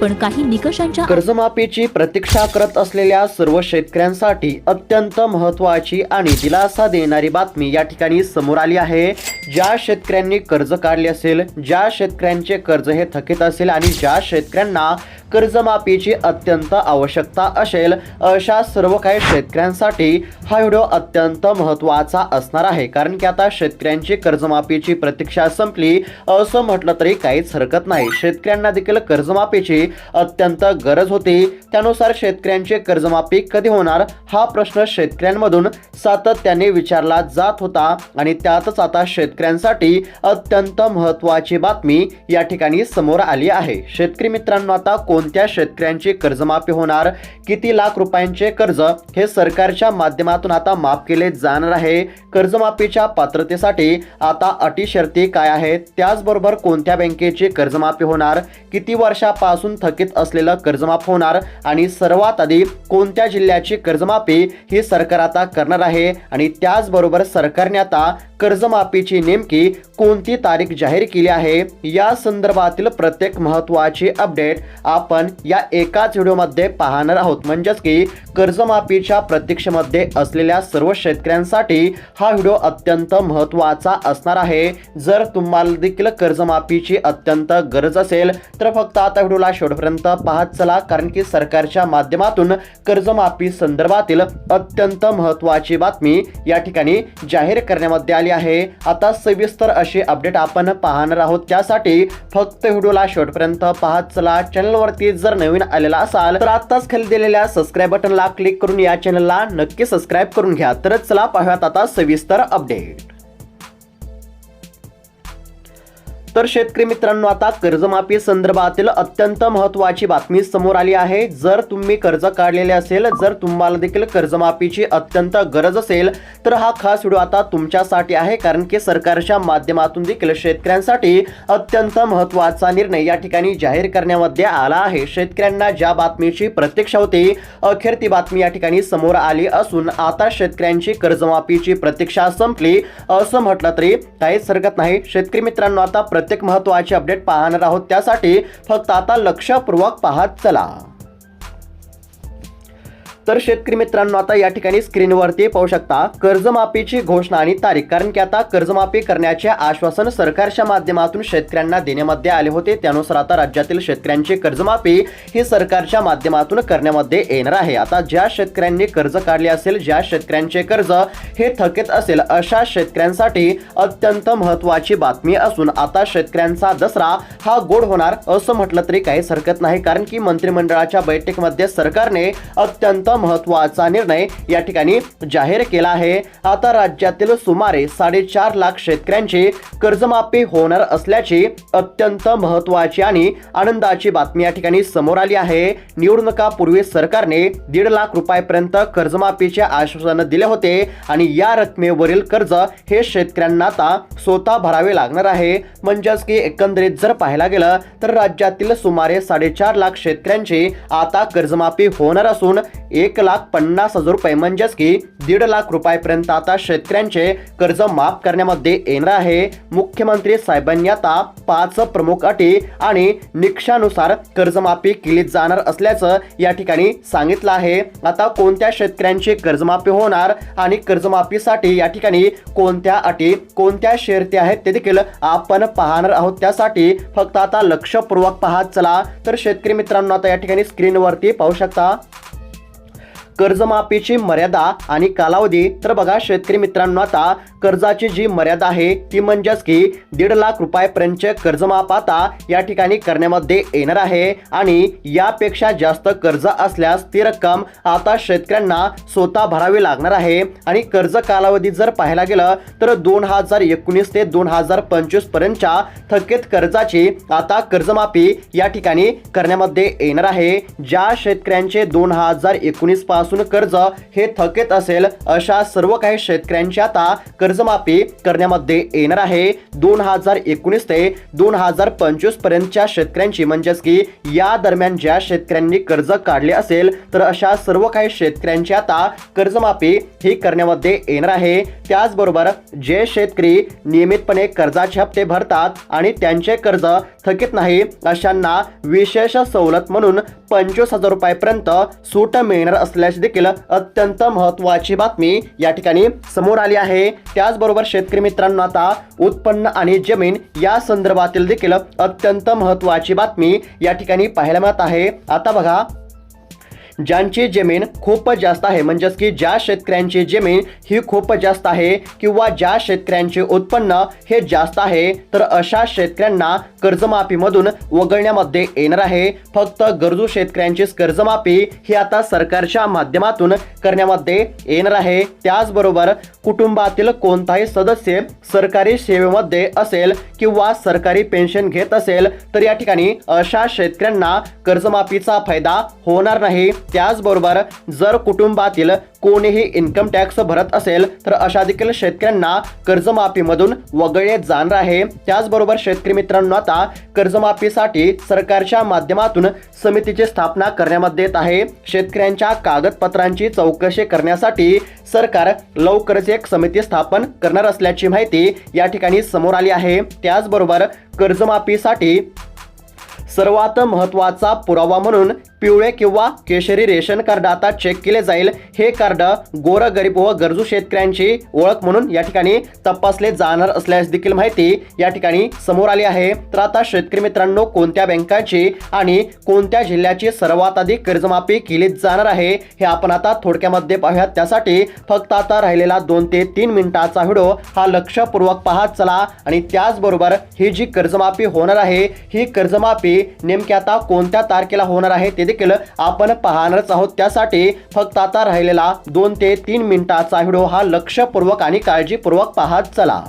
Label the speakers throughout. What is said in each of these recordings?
Speaker 1: पण काही निकषांच्या
Speaker 2: कर्जमाफीची प्रतीक्षा करत असलेल्या सर्व शेतकऱ्यांसाठी अत्यंत महत्वाची आणि दिलासा देणारी बातमी या ठिकाणी समोर आली आहे. ज्या शेतकऱ्यांनी कर्ज काढले असेल ज्या शेतकऱ्यांचे कर्ज हे थकीत असेल आणि ज्या शेतकऱ्यांना कर्जमाफीची अत्यंत आवश्यकता असेल अशा सर्व काही शेतकऱ्यांसाठी हा व्हिडिओ अत्यंत महत्त्वाचा असणार आहे. कारण की आता शेतकऱ्यांची कर्जमाफीची प्रतीक्षा संपली असं म्हटलं तरी काहीच हरकत नाही. शेतकऱ्यांना देखील कर्जमाफीची अत्यंत गरज होती. त्यानुसार शेतकऱ्यांची कर्जमाफी कधी होणार हा प्रश्न शेतकऱ्यांमधून सातत्याने विचारला जात होता आणि त्यातच आता शेतकऱ्यांसाठी अत्यंत महत्त्वाची बातमी या ठिकाणी समोर आली आहे. शेतकरी मित्रांनो आता कोणत्या शेतकऱ्यांची कर्जमाफी होणार? किती लाख रुपयांचे कर्ज हे सरकारच्या माध्यमातून आता माफ केले जाणार आहे? कर्जमाफीच्या पात्रतेसाठी आता अटी शर्ती काय आहेत? त्याचबरोबर कोणत्या बँकेची कर्जमाफी होणार? किती वर्षापासून थकीत असलेलं कर्जमाफ होणार? आणि सर्वात आधी कोणत्या जिल्ह्याची कर्जमाफी ही सरकार आता करणार आहे? आणि त्याचबरोबर सरकारने आता कर्जमाफीची नेमकी कोणती तारीख जाहीर केली आहे? या संदर्भातील प्रत्येक महत्त्वाची अपडेट आपण आपण या एकाच व्हिडिओमध्ये पाहणार आहोत. म्हणजेच की कर्जमाफीच्या प्रतीक्षेमध्ये असलेल्या सर्व शेतकऱ्यांसाठी हा व्हिडिओ अत्यंत महत्त्वाचा असणार आहे. जर तुम्हाला देखील कर्जमाफीची अत्यंत गरज असेल तर फक्त आता व्हिडिओला शेवटपर्यंत पाहत चला कारण की सरकारच्या माध्यमातून कर्जमाफी संदर्भातील अत्यंत महत्त्वाची बातमी या ठिकाणी जाहीर करण्यामध्ये आली आहे. आता सविस्तर अशी अपडेट आपण पाहणार आहोत. त्यासाठी फक्त व्हिडिओला शेवटपर्यंत पाहत चला. चॅनलवर चॅनलवरती जर नवीन आलेला असाल तर आताच खाली दिलेल्या सबस्क्राईब बटनला क्लिक करून या चॅनलला नक्की सबस्क्राईब करून घ्या. तरच चला पाहूयात आता सविस्तर अपडेट तर शेतकरी मित्रांनो आता कर्जमाफी संदर्भातील अत्यंत महत्त्वाची बातमी समोर आली आहे. जर तुम्ही कर्ज काढलेले असेल जर तुम्हाला देखील कर्जमाफीची अत्यंत गरज असेल तर हा खास व्हिडिओ आता तुमच्यासाठी आहे कारण की सरकारच्या माध्यमातून देखील शेतकऱ्यांसाठी अत्यंत महत्त्वाचा निर्णय या ठिकाणी जाहीर करण्यामध्ये आला आहे. शेतकऱ्यांना ज्या बातमीची प्रतीक्षा होती अखेर ती बातमी या ठिकाणी समोर आली असून आता शेतकऱ्यांची कर्जमाफीची प्रतीक्षा संपली असं म्हटलं तरी काहीच हरकत नाही. शेतकरी मित्रांनो आता प्रत्येक महत्त्वाचे अपडेट पाहणार आहोत. त्यासाठी फक्त आता लक्षपूर्वक पाहत चला. तर शेतकरी मित्रांनो आता या ठिकाणी स्क्रीनवरती पाहू शकता कर्जमाफीची घोषणा आणि तारीख. कारण की आता कर्जमाफी करण्याचे आश्वासन सरकारच्या माध्यमातून शेतकऱ्यांना देण्यामध्ये आले होते. त्यानुसार आता राज्यातील शेतकऱ्यांची कर्जमाफी ही सरकारच्या माध्यमातून करण्यामध्ये येणार आहे. आता ज्या शेतकऱ्यांनी कर्ज काढले असेल ज्या शेतकऱ्यांचे कर्ज हे थकीत असेल अशा शेतकऱ्यांसाठी अत्यंत महत्त्वाची बातमी असून आता शेतकऱ्यांचा दसरा हा गोड होणार असं म्हटलं तरी काहीच हरकत नाही. कारण की मंत्रिमंडळाच्या बैठकीमध्ये सरकारने अत्यंत महत्त्वाचा निर्णय या ठिकाणी जाहीर केला आहे. आता राज्यातील सुमारे साडेचार लाख शेतकऱ्यांची कर्जमाफी होणार असल्याची अत्यंत महत्त्वाची आणि आनंदाची बातमी या ठिकाणी समोर आली आहे. निवडणुकापूर्वी सरकारने दीड लाख रुपयापर्यंत कर्जमाफीचे आश्वासन दिले होते आणि या रकमेवरील कर्ज हे शेतकऱ्यांना आता स्वतः भरावे लागणार आहे. म्हणजेच की एकंदरीत जर पाहायला गेलं तर राज्यातील सुमारे साडेचार लाख शेतकऱ्यांची आता कर्जमाफी होणार असून एक एक लाख पन्नास हजार रुपये म्हणजेच की दीड लाख रुपयापर्यंत आता शेतकऱ्यांचे कर्ज माफ करण्यामध्ये येणार आहे. मुख्यमंत्री साहेबांनी आता पाच प्रमुख अटी आणि निकषानुसार कर्जमाफी केली जाणार असल्याचं या ठिकाणी सांगितलं आहे. आता कोणत्या शेतकऱ्यांची कर्जमाफी होणार आणि कर्जमाफीसाठी या ठिकाणी कोणत्या अटी कोणत्या शर्ती आहेत ते देखील आपण पाहणार आहोत. त्यासाठी फक्त आता लक्षपूर्वक पाहत चला. तर शेतकरी मित्रांनो आता या ठिकाणी स्क्रीनवरती पाहू शकता. कर्जमाफीची मर्यादा आणि कालावधी. तर बघा शेतकरी मित्रांनो आता कर्जाची जी मर्यादा आहे ती म्हणजेच की दीड लाख रुपयापर्यंतचे कर्जमाफ आता या ठिकाणी करण्यामध्ये येणार आहे. आणि यापेक्षा जास्त कर्ज असल्यास ती रक्कम आता शेतकऱ्यांना स्वतः भरावी लागणार आहे. आणि कर्ज कालावधी जर पाहायला गेलं तर दोन हजार एकोणीस ते दोन हजार पंचवीस पर्यंतच्या थकीत कर्जाची आता कर्जमाफी या ठिकाणी करण्यामध्ये येणार आहे. ज्या शेतकऱ्यांचे दोन हजार एकोणीसपासून वर्षापासून कर्ज हे थकीत असेल अशा सर्व काही शेतकऱ्यांची आता कर्जमाफी करण्यामध्ये येणार आहे. दोन हजार एकोणीस ते दोन हजार पंचवीस पर्यंतच्या शेतकऱ्यांची म्हणजेच की या दरम्यान ज्या शेतकऱ्यांनी कर्ज काढले असेल तर अशा सर्व काही शेतकऱ्यांची आता कर्जमाफी ही करण्यामध्ये येणार आहे. त्याचबरोबर जे शेतकरी नियमितपणे कर्जाचे हप्ते भरतात आणि त्यांचे कर्ज थकीत नाही अशांना विशेष सवलत म्हणून पंचवीस हजार रुपयापर्यंत सूट मिळणार असल्याचे देखील अत्यंत महत्वाची बातमी या ठिकाणी समोर आली आहे. त्याचबरोबर शेतकरी मित्रांनो आता उत्पन्न आणि जमीन या संदर्भातील देखील अत्यंत महत्वाची बातमी या ठिकाणी पाहायला मिळत आहे. आता बघा ज्यांची जमीन खूप जास्त आहे म्हणजेच की ज्या शेतकऱ्यांची जमीन ही खूप जास्त आहे किंवा ज्या शेतकऱ्यांचे उत्पन्न हे जास्त आहे तर अशा शेतकऱ्यांना कर्जमाफीमधून वगळण्यामध्ये येणार आहे. फक्त गरजू शेतकऱ्यांचीच कर्जमाफी ही आता सरकारच्या माध्यमातून करण्यामध्ये येणार आहे. त्याचबरोबर कुटुंबातील कोणताही सदस्य सरकारी सेवेमध्ये असेल किंवा सरकारी पेन्शन घेत असेल तर या ठिकाणी अशा शेतकऱ्यांना कर्जमाफीचा फायदा होणार नाही. त्याचबरोबर जर कुटुंबातील कोणीही इन्कम टॅक्स भरत असेल तर अशा देखील शेतकऱ्यांना कर्जमाफीमधून वगळले जाणार आहे. त्याचबरोबर शेतकरी मित्रांनो आता कर्जमाफीसाठी सरकारच्या माध्यमातून समितीची स्थापना करण्यामध्ये येत आहे. शेतकऱ्यांच्या कागदपत्रांची चौकशी करण्यासाठी सरकार लवकरच एक समिती स्थापन करणार असल्याची माहिती या ठिकाणी समोर आली आहे. त्याचबरोबर कर्जमाफीसाठी सर्वात महत्त्वाचा पुरावा म्हणून पिवळे किंवा केशरी रेशन कार्ड आता चेक केले जाईल. हे कार्ड गोरगरीब व गरजू शेतकऱ्यांची ओळख म्हणून या ठिकाणी तपासले जाणार असल्यास देखील माहिती या ठिकाणी समोर आली आहे. तर आता शेतकरी मित्रांनो कोणत्या बँकाची आणि कोणत्या जिल्ह्याची सर्वात अधिक कर्जमाफी केली जाणार आहे हे आपण आता थोडक्यामध्ये पाहूयात. त्यासाठी फक्त आता राहिलेला दोन ते तीन मिनिटाचा व्हिडिओ हा लक्षपूर्वक पाहत चला. आणि त्याचबरोबर ही जी कर्जमाफी होणार आहे ही कर्जमाफी नेमकी आता कोणत्या तारखेला होणार आहे ते देखील आपण पाहणारच आहोत. त्यासाठी फक्त आता राहिलेला दोन ते तीन मिनिटाचा व्हिडिओ हा लक्षपूर्वक आणि काळजीपूर्वक पाहत चला.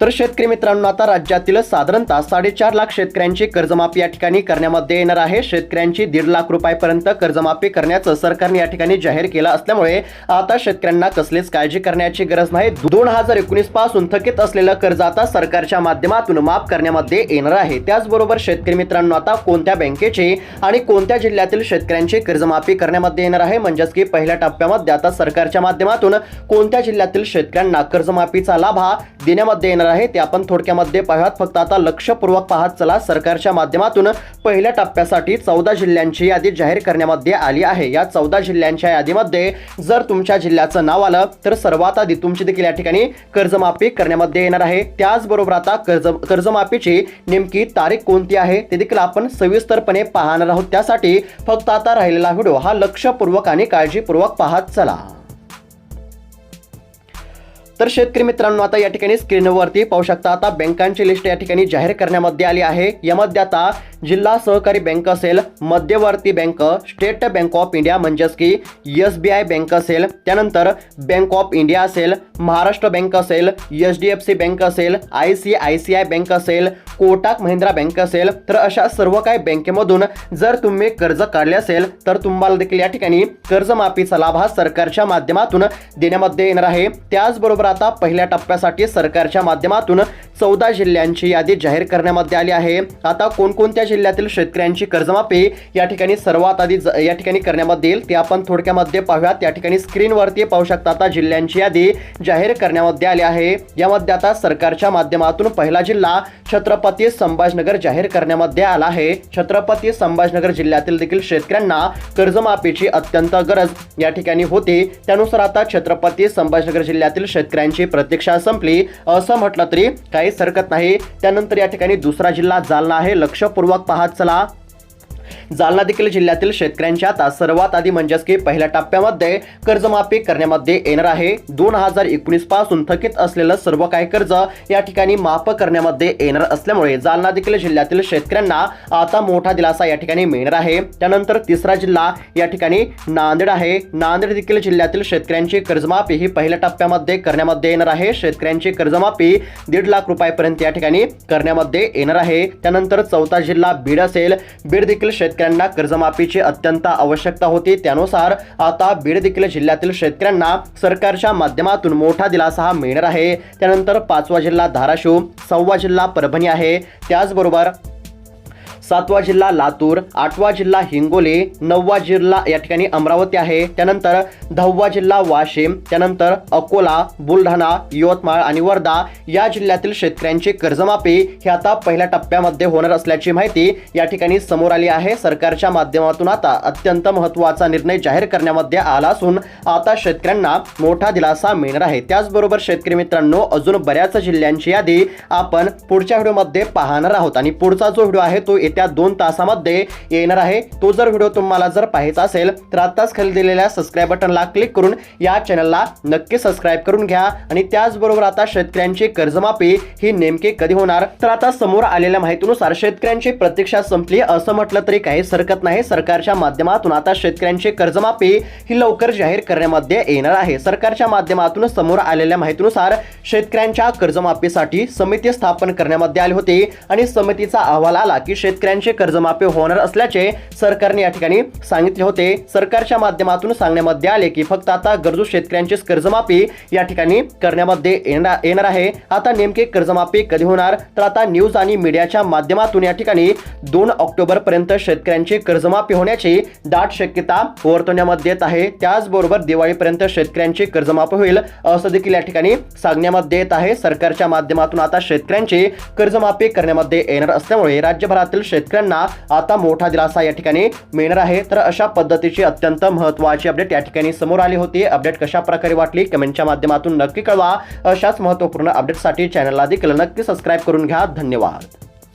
Speaker 2: तर शेतकरी मित्रांनो आता राज्यातील साधारणतः साडेचार लाख शेतकऱ्यांची कर्जमाफी या ठिकाणी करण्यामध्ये येणार आहे. शेतकऱ्यांची दीड लाख रुपयापर्यंत कर्जमाफी करण्याचं सरकारने या ठिकाणी जाहीर केलं असल्यामुळे आता शेतकऱ्यांना कसलीच काळजी करण्याची गरज नाही. दोन हजार एकोणीसपासून थकीत असलेलं कर्ज आता सरकारच्या माध्यमातून माफ करण्यामध्ये येणार आहे. त्याचबरोबर शेतकरी मित्रांनो आता कोणत्या बँकेची आणि कोणत्या जिल्ह्यातील शेतकऱ्यांची कर्जमाफी करण्यामध्ये येणार आहे? म्हणजेच की पहिल्या टप्प्यामध्ये आता सरकारच्या माध्यमातून कोणत्या जिल्ह्यातील शेतकऱ्यांना कर्जमाफीचा लाभ हा देण्यामध्ये येणार आहे. ते आपण थोडक्यामध्ये पाहूयात. फक्त आता लक्षपूर्वक पाहत चला. सरकारच्या माध्यमातून पहिल्या टप्प्यासाठी चौदा जिल्ह्यांची यादी जाहीर करण्यामध्ये आली आहे. या चौदा जिल्ह्यांच्या यादीमध्ये जर तुमच्या जिल्ह्याचं नाव आलं तर सर्वात आधी तुमची देखील या ठिकाणी कर्जमाफी करण्यामध्ये येणार आहे. त्याचबरोबर आता कर्ज कर्जमाफीची नेमकी तारीख कोणती आहे ते देखील आपण सविस्तरपणे पाहणार आहोत. त्यासाठी फक्त आता राहिलेला व्हिडिओ हा लक्षपूर्वक आणि काळजीपूर्वक पाहत चला. तर शेतकरी मित्रांनो आता या ठिकाणी स्क्रीनवरती पाहू शकता आता बँकांची लिस्ट या ठिकाणी जाहीर करण्यामध्ये आली आहे. यामध्ये आता जिल्हा सहकारी बँक असेल मध्यवर्ती bank state bank of India म्हणजेच की एस बी आय बँक असेल त्यानंतर बँक ऑफ इंडिया असेल महाराष्ट्र बँक असेल H D F C bank असेल I C I C I bank असेल कोटाक महिंद्रा बँक असेल तर अशा सर्व काही बँकेमधून जर तुम्ही कर्ज काढले असेल तर तुम्हाला देखील या ठिकाणी कर्जमाफीचा लाभ हा सरकारच्या माध्यमातून देण्यामध्ये येणार आहे. त्याचबरोबर आता पहिल्या टप्प्यासाठी सरकारच्या माध्यमातून चौदा जिल्ह्यांची यादी जाहीर करण्यामध्ये आली आहे. आता कोणकोणत्या जिल्ह्यातील शेतकऱ्यांची कर्जमाफी या ठिकाणी सर्वात आधी ज- या ठिकाणी करण्यामध्ये येईल. ते आपण थोडक्यामध्ये पाहूयात. या ठिकाणी स्क्रीनवरती पाहू शकता आता जिल्ह्यांची यादी जाहीर करण्यामध्ये आली आहे. यामध्ये आता सरकारच्या माध्यमातून पहिला जिल्हा छत्रपती संभाजनगर जाहीर करण्यामध्ये आला आहे. छत्रपती संभाजनगर जिल्ह्यातील देखील शेतकऱ्यांना कर्जमाफीची अत्यंत गरज या ठिकाणी होती. त्यानुसार आता छत्रपती संभाजनगर जिल्ह्यातील शेतकऱ्यांची प्रतीक्षा संपली. असं म्हटलं तरी काहीच हरकत नाही. त्यानंतर या ठिकाणी दुसरा जिल्हा जालना आहे. लक्षपूर्वक पाहत चला. जालना देखील जिल्ह्यातील शेतकऱ्यांच्या आता सर्वात आधी म्हणजेच की पहिल्या टप्प्यामध्ये कर्जमाफी करण्यामध्ये येणार आहे. दोन हजार एकोणीसपासून थकीत असलेलं सर्व काही कर्ज या ठिकाणी माफ करण्यामध्ये येणार असल्यामुळे जालना देखील जिल्ह्यातील शेतकऱ्यांना आता मोठा दिलासा या ठिकाणी मिळणार आहे. त्यानंतर तिसरा जिल्हा या ठिकाणी नांदेड आहे. नांदेड देखील जिल्ह्यातील शेतकऱ्यांची कर्जमाफी ही पहिल्या टप्प्यामध्ये करण्यामध्ये येणार आहे. शेतकऱ्यांची कर्जमाफी दीड लाख रुपयापर्यंत या ठिकाणी करण्यामध्ये येणार आहे. त्यानंतर चौथा जिल्हा बीड असेल. बीड देखील शेतकरी शेतकऱ्यांना कर्जमाफीची अत्यंत आवश्यकता होती. त्यानुसार आता बीड देखील जिल्ह्यातील शेतकऱ्यांना सरकारच्या माध्यमातून मोठा दिलासा मिळणार आहे. त्यानंतर पाचवा जिल्हा धाराशिव सहावा जिल्हा परभणी आहे. त्याचबरोबर सातवा जिल्हा लातूर आठवा जिल्हा हिंगोली नववा जिल्हा या ठिकाणी अमरावती आहे. त्यानंतर दहावा जिल्हा वाशिम त्यानंतर अकोला बुलढाणा यवतमाळ आणि वर्धा या जिल्ह्यातील शेतकऱ्यांची कर्जमाफी ही आता पहिल्या टप्प्यामध्ये होणार असल्याची माहिती या ठिकाणी समोर आली आहे. सरकारच्या माध्यमातून आता अत्यंत महत्त्वाचा निर्णय जाहीर करण्यामध्ये आला असून आता शेतकऱ्यांना मोठा दिलासा मिळणार आहे. त्याचबरोबर शेतकरी मित्रांनो अजून बऱ्याच जिल्ह्यांची यादी आपण पुढच्या व्हिडिओमध्ये पाहणार आहोत. आणि पुढचा जो व्हिडिओ आहे तो येत्या दोन तासामध्ये येणार आहे. तो जर व्हिडिओ तुम्हाला जर पाहायचा असेल तर आत्ताच खाली दिलेल्या सबस्क्राईब बटनला क्लिक करून या चॅनलला नक्की सबस्क्राईब करून घ्या. आणि त्याचबरोबर आता शेतकऱ्यांची कर्जमाफी ही नेमकी कधी होणार? तर आता समोर आलेल्या माहितीनुसार शेतकऱ्यांची प्रतीक्षा संपली. असं म्हटलं तरी काही हरकत नाही. सरकारच्या माध्यमातून आता शेतकऱ्यांची कर्जमाफी ही लवकर जाहीर करण्यामध्ये येणार आहे. सरकारच्या माध्यमातून समोर आलेल्या माहितीनुसार शेतकऱ्यांच्या कर्जमाफीसाठी समिती स्थापन करण्यामध्ये आली होती. आणि समितीचा अहवाल आला की शेतकरी शेतकऱ्यांचे कर्जमाफी होणार असल्याचे सरकारने या ठिकाणी सांगितले होते. सरकारच्या माध्यमातून सांगण्यामध्ये आले की फक्त आता गरजू शेतकऱ्यांचीच कर्जमाफी या ठिकाणी करण्यामध्ये येणार येणार आहे. आता नेमकी कर्जमाफी कधी होणार? तर आता न्यूज आणि मीडियाच्या माध्यमातून या ठिकाणी दोन ऑक्टोबर पर्यंत शेतकऱ्यांची कर्जमाफी होण्याची दाट शक्यता वर्तवण्यामध्ये येत आहे. त्याचबरोबर दिवाळीपर्यंत शेतकऱ्यांची कर्जमाफी होईल असं देखील या ठिकाणी सांगण्यामध्ये येत आहे. सरकारच्या माध्यमातून आता शेतकऱ्यांची कर्जमाफी करण्यामध्ये येणार असल्यामुळे राज्यभरातील शेतकऱ्यांना आता मोठा दिलासा या ठिकाणी मिळणार आहे. तर अशा पद्धतीची अत्यंत महत्वाची अपडेट या ठिकाणी समोर आली होती. अपडेट कशा प्रकारे वाटली? कमेंटच्या माध्यमातून नक्की कळवा. अशाच महत्त्वपूर्ण अपडेटसाठी चॅनलला देखील नक्की सबस्क्राईब करून घ्या. धन्यवाद.